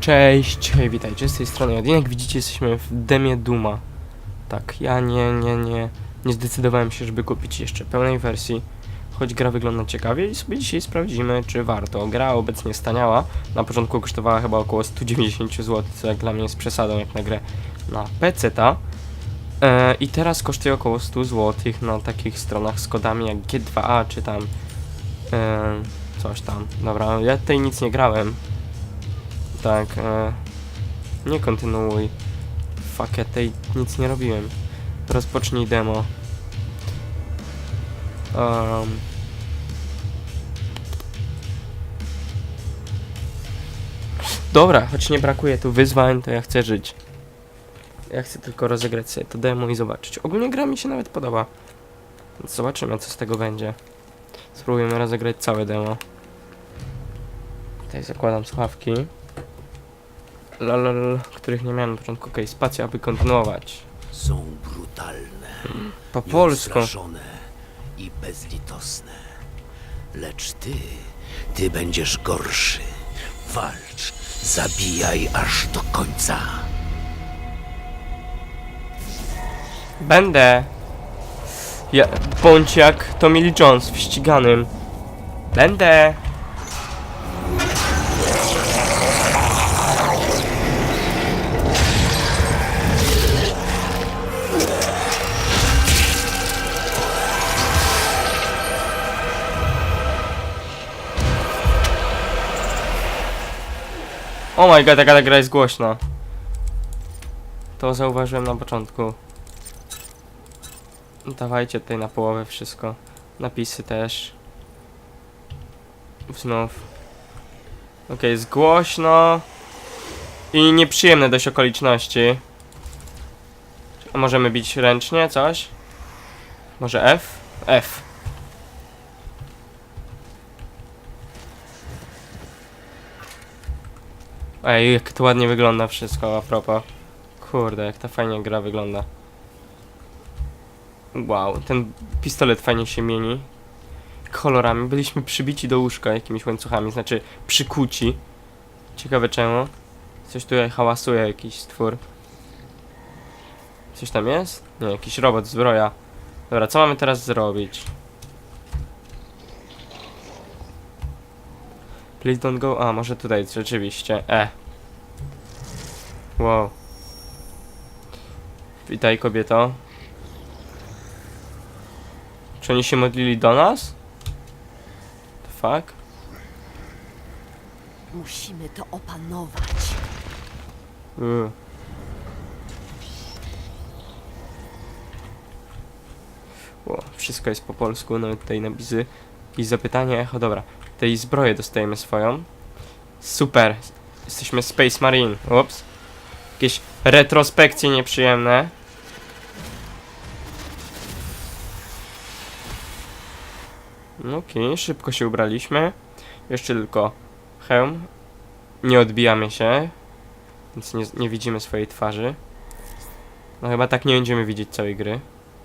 Cześć, hej, witajcie, z tej strony Jadin. Jak widzicie, jesteśmy w demie Duma. Tak, ja nie, nie, nie, nie zdecydowałem się, żeby kupić jeszcze pełnej wersji, choć gra wygląda ciekawie i sobie dzisiaj sprawdzimy, czy warto. Gra obecnie staniała, na początku kosztowała chyba około 190 zł, co jak dla mnie jest przesadą, jak na grę na PC-ta. E, I teraz kosztuje około 100 zł na takich stronach z kodami jak G2A, czy tam e, coś tam. Dobra, ja tutaj nic nie grałem, tak, e, nie kontynuuj. Fuck, ja tej nic nie robiłem. Rozpocznij demo. Um, dobra, choć nie brakuje tu wyzwań, to ja chcę żyć. Ja chcę tylko rozegrać sobie to demo i zobaczyć. Ogólnie gra mi się nawet podoba. Zobaczymy, co z tego będzie. Spróbujemy rozegrać całe demo. Tutaj zakładam słuchawki. Lol, których nie miałem na początku. Okej, spacja, aby kontynuować. Są brutalne, Po polsku. i bezlitosne. Lecz ty, ty będziesz gorszy. Walcz, zabijaj aż do końca. Będę. Ja, bądź jak Tommy Lee Jones w ściganym. Będę. Oh my god, jaka ta gra jest głośna. To zauważyłem na początku. Dawajcie tutaj na połowę wszystko. Napisy też. Znów. Okej, jest głośno. I nieprzyjemne dość okoliczności. A możemy bić ręcznie coś? Może F? F. Ej, jak to ładnie wygląda wszystko a propos. Kurde, jak ta fajnie gra wygląda. Wow, ten pistolet fajnie się mieni. Kolorami. Byliśmy przybici do łóżka jakimiś łańcuchami, znaczy przykuci. Ciekawe czemu. Coś tutaj hałasuje, jakiś stwór. Coś tam jest? Nie, jakiś robot, zbroja. Dobra, co mamy teraz zrobić? Please don't go. A, może tutaj, rzeczywiście. E. Wow. Witaj, kobieto. Czy oni się modlili do nas? The fuck? Musimy to opanować. Uuu. Ło, wszystko jest po polsku, nawet tutaj napisy. Jakieś zapytanie, echo, dobra. Tej zbroję dostajemy swoją. Super. Jesteśmy Space Marine. Ups. Jakieś retrospekcje nieprzyjemne. No Okej, szybko się ubraliśmy. Jeszcze tylko hełm. Nie odbijamy się, więc nie, nie widzimy swojej twarzy. No chyba tak nie będziemy widzieć całej gry.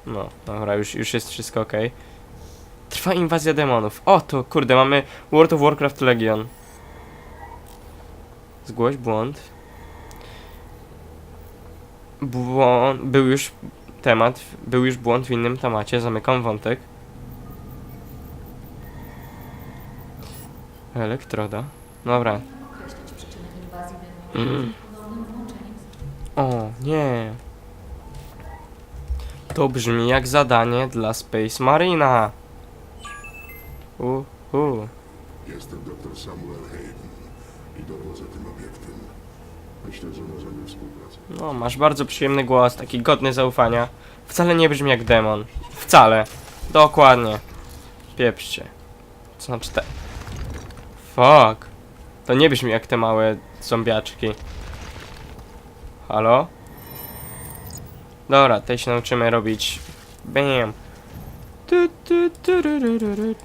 No, dobra, już, już jest wszystko ok. Trwa inwazja demonów. O, to kurde, mamy World of Warcraft Legion. Zgłoś błąd. Błąd. Był już temat, był już błąd w innym temacie. Zamykam wątek. Elektroda. Dobra. Mm. O, nie. To brzmi jak zadanie dla Space Marina. Uhu. Jestem dr Samuel Hayden i dowodzę tym obiektem. Myślę, że możemy współpracować. No, masz bardzo przyjemny głos, taki godny zaufania. Wcale nie brzmi jak demon. Wcale. Dokładnie. Pieprzcie. Co znaczy te... Fuck. To nie brzmi jak te małe zombiaczki. Halo? Dobra, tej się nauczymy robić. Bam. Tu, tu, tu, ru, ru, ru, ru.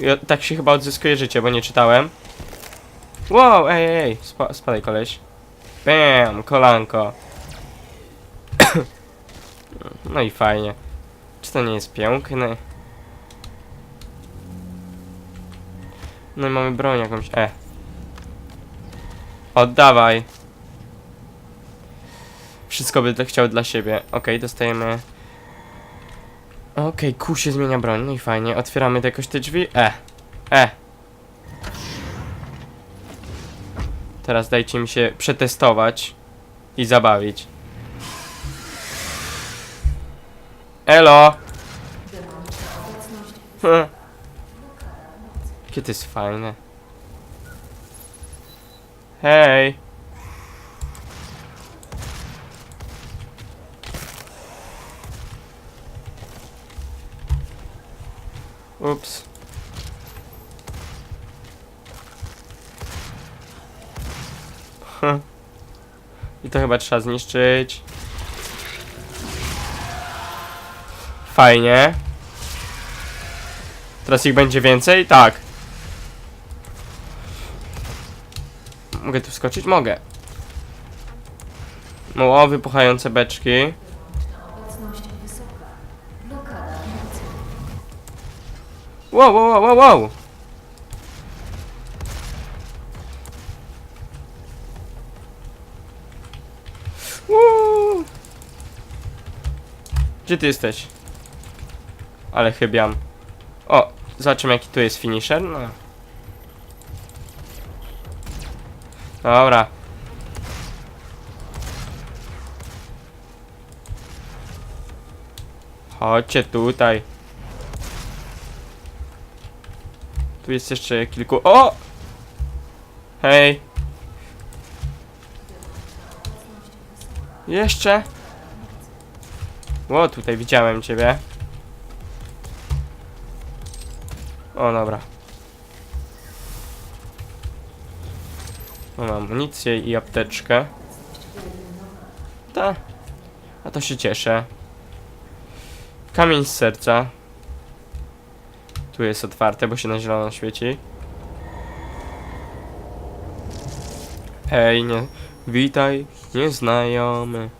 Ja, tak się chyba odzyskuje życie, bo nie czytałem. Wow, ej, ej, ej. Spa spadaj koleś. Bam, kolanko. No i fajnie. Czy to nie jest piękne? No i mamy broń jakąś. E. Oddawaj. Wszystko by chciał dla siebie. Okej, dostajemy... Okej, Q się zmienia broń, no i fajnie. Otwieramy jakoś te drzwi. E. E. Teraz dajcie mi się przetestować i zabawić. Elo! Hm. Jakie to jest fajne. Hej! Ups. Hm. I to chyba trzeba zniszczyć. Fajnie. Teraz ich będzie więcej? Tak. Mogę tu wskoczyć? Mogę. No, o, wypuchające beczki. Wow, wow, wow, wow. Gdzie ty jesteś? Ale chybiam. O, zobaczymy jaki tu jest finisher. No. Dobra. Chodźcie tutaj. Tu jest jeszcze kilku. O! Hej! Jeszcze? O, tutaj widziałem ciebie. O, dobra. Mam amunicję i apteczkę. Ta. A to się cieszę. Kamień z serca. Tu jest otwarte, bo się na zielono świeci. Hej, nie. Witaj, nieznajomy.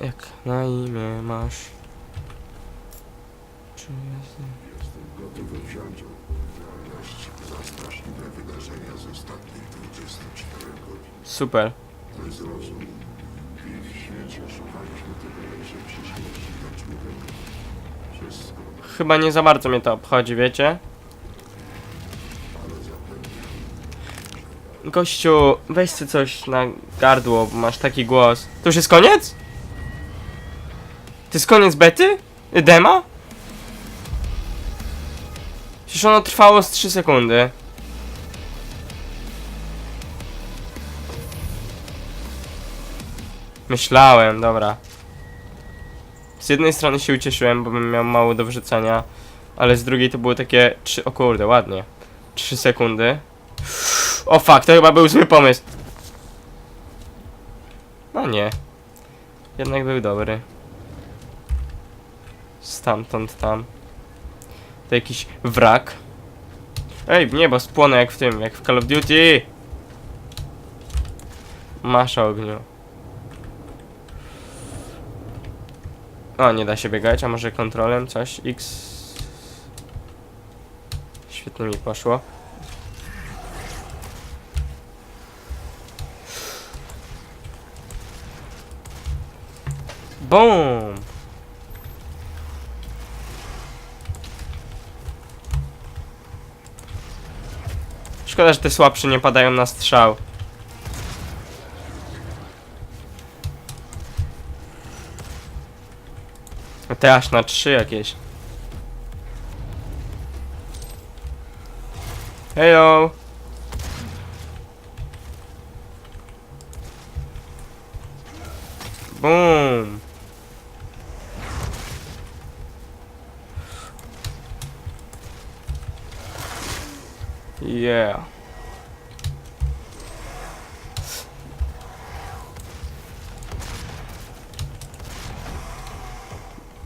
Jak na imię masz? Czy jest... Jestem gotowy wziąć odpowiedzialność za straszliwe wydarzenia z ostatnich 24 godzin. Super. My zrozum i w świecie szukaliśmy tego najszybciej śmierci dla człowieka. Chyba nie za bardzo mnie to obchodzi, wiecie? Gościu, weź sobie coś na gardło, bo masz taki głos. To już jest koniec? To jest koniec bety? Dema? Przecież ono trwało z 3 sekundy. Myślałem, dobra. Z jednej strony się ucieszyłem, bo bym miał mało do wrzucenia, ale z drugiej to było takie 3, o kurde, ładnie. 3 sekundy. O fuck, to chyba był zły pomysł. No nie. Jednak był dobry. Stamtąd tam. To jakiś wrak. Ej, niebo spłonę jak w tym, jak w Call of Duty. Masz ogniu. O, nie da się biegać, a może kontrolem coś? X. Świetnie mi poszło. Boom! Szkoda, że te słabsze nie padają na strzał. A te aż na trzy jakieś. Hejo!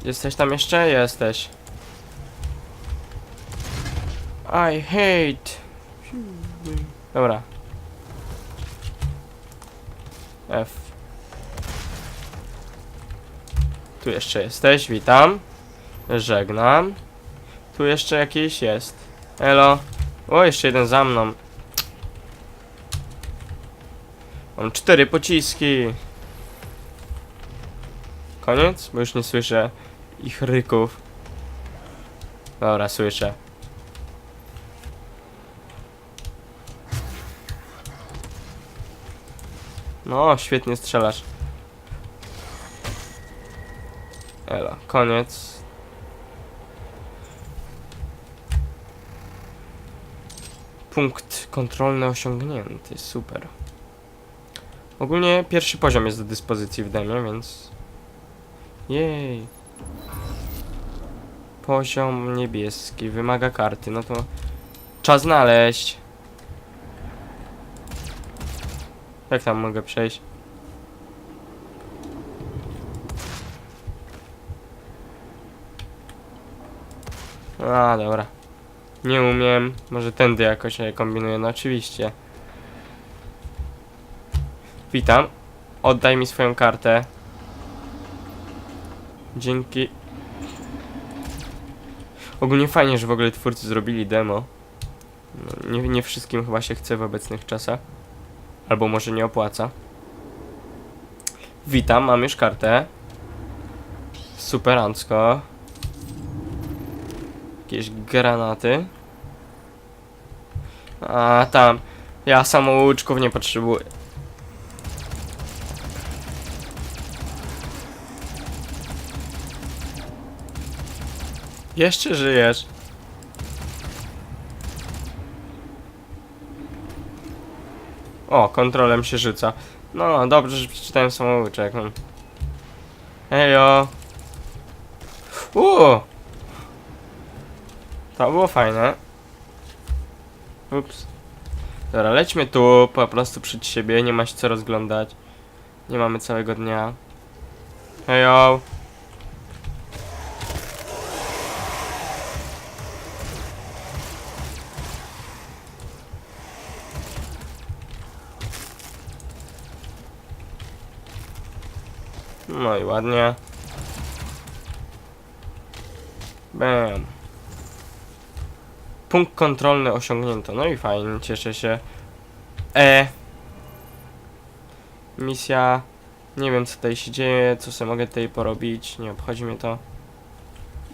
Jesteś tam jeszcze? Jesteś. I hate. Dobra. F. Tu jeszcze jesteś, witam. Żegnam. Tu jeszcze jakiś jest. Elo. O, jeszcze jeden za mną. Mam cztery pociski. Koniec? Bo już nie słyszę ich ryków. Dobra, słyszę. No, świetnie strzelasz. Ela, koniec. Punkt kontrolny osiągnięty, super. Ogólnie pierwszy poziom jest do dyspozycji w demie, więc... Jej. Poziom niebieski, wymaga karty, no to... Czas znaleźć. Jak tam mogę przejść? A, dobra. Nie umiem. Może tędy jakoś kombinuję. No oczywiście. Witam. Oddaj mi swoją kartę. Dzięki. Ogólnie fajnie, że w ogóle twórcy zrobili demo. No, nie, nie wszystkim chyba się chce w obecnych czasach. Albo może nie opłaca. Witam, mam już kartę. Superancko. Jakieś granaty. A tam. Ja samouczków nie potrzebuję. Jeszcze żyjesz. O, kontrolem się rzuca. No, dobrze, że przeczytałem samouczek. Hejo. Uuu. To było fajne. Ups. Dobra, lećmy tu, po prostu przed siebie, nie ma się co rozglądać. Nie mamy całego dnia. Hejo. I ładnie. Bam. Punkt kontrolny osiągnięto. No i fajnie, cieszę się. E. Misja. Nie wiem co tutaj się dzieje, co sobie mogę tutaj porobić. Nie obchodzi mnie to.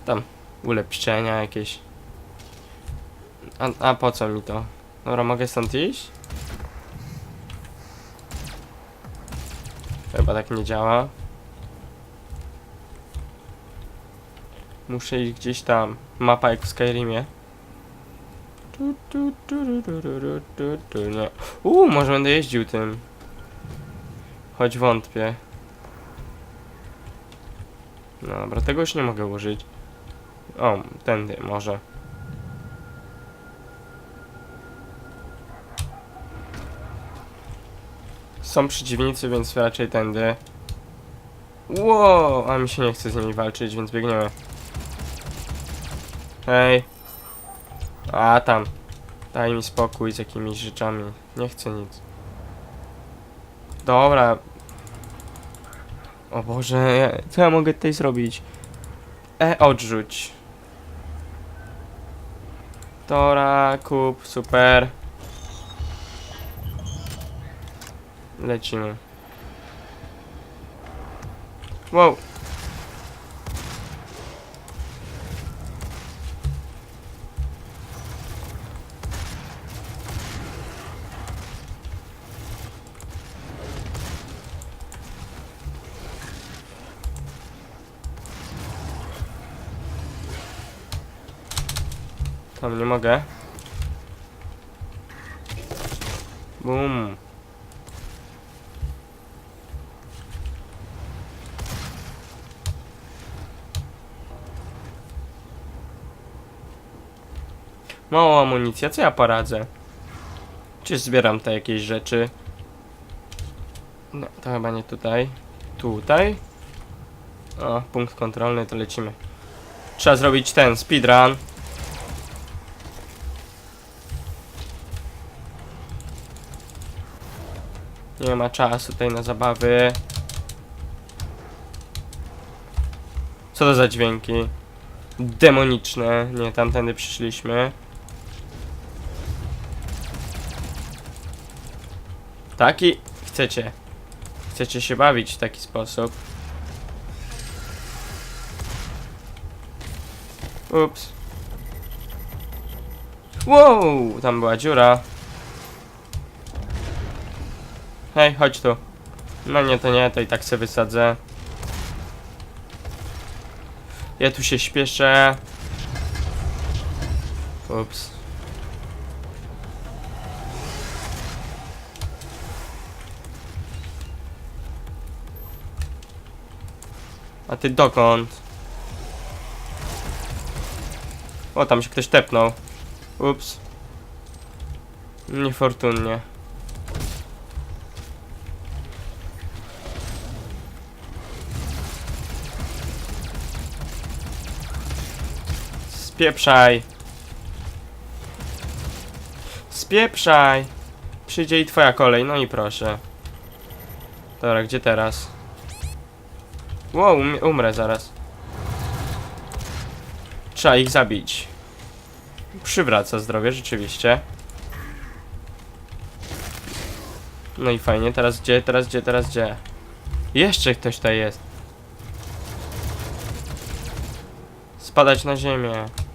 Tam ulepszenia jakieś. A, a po co mi to? Dobra, mogę stąd iść? Chyba tak nie działa. Muszę iść gdzieś tam. Mapa jak w Skyrimie. Uuu, może będę jeździł tym. Choć wątpię. No dobra, tego już nie mogę użyć. O, tędy może. Są przeciwnicy, więc raczej tędy. Wow, a mi się nie chce z nimi walczyć, więc biegniemy. Hej. A tam. Daj mi spokój z jakimiś rzeczami. Nie chcę nic. Dobra. O Boże, co ja mogę tutaj zrobić? E, odrzuć. Tora, kup, super. Lecimy. Wow. Tam nie mogę. Bum. Mała amunicja, co ja poradzę? Czy zbieram te jakieś rzeczy? No, to chyba nie tutaj. Tutaj? O, punkt kontrolny, to lecimy. Trzeba zrobić ten speedrun. Nie ma czasu tutaj na zabawy. Co to za dźwięki? Demoniczne. Nie, tamtędy przyszliśmy. Taki chcecie. Chcecie się bawić w taki sposób. Ups. Wow, tam była dziura. Hej, chodź tu. No nie, to nie, to i tak se wysadzę. Ja tu się śpieszę. Ups. A ty dokąd? O, tam się ktoś tepnął. Ups. Niefortunnie. Spieprzaj. Spieprzaj. Przyjdzie i twoja kolej, no i proszę. Dobra, gdzie teraz? Wow, um umrę zaraz. Trzeba ich zabić. Przywraca zdrowie, rzeczywiście. No i fajnie, teraz gdzie, teraz gdzie, teraz gdzie? Jeszcze ktoś tutaj jest. Spadać na ziemię.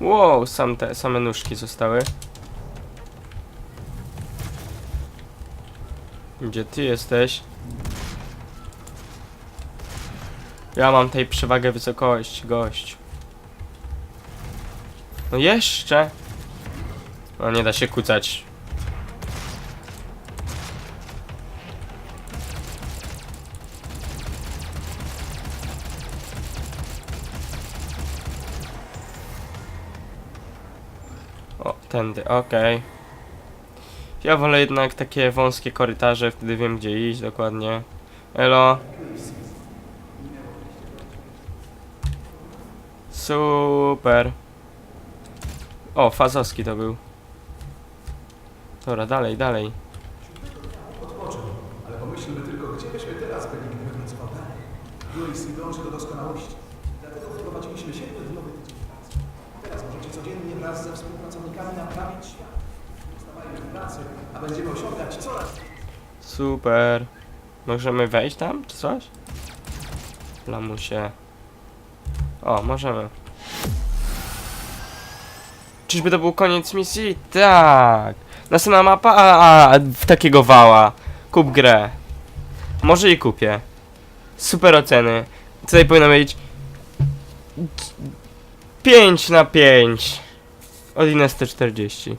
Wow, sam te, same nóżki zostały. Gdzie ty jesteś? Ja mam tej przewagę wysokości, gość. No jeszcze? No nie da się kucać. O, tędy, okej. Ja wolę jednak takie wąskie korytarze, wtedy wiem gdzie iść dokładnie. Elo. Super. O, Fazowski to był. Dobra, dalej, dalej. A będziemy osiągać coraz Super. Możemy wejść tam, czy coś? Lamusie. O, możemy. Czyżby to był koniec misji? Tak. Następna mapa? A, a w takiego wała. Kup grę. Może i kupię. Super oceny. Tutaj powinno być 5 na 5 od Ines 40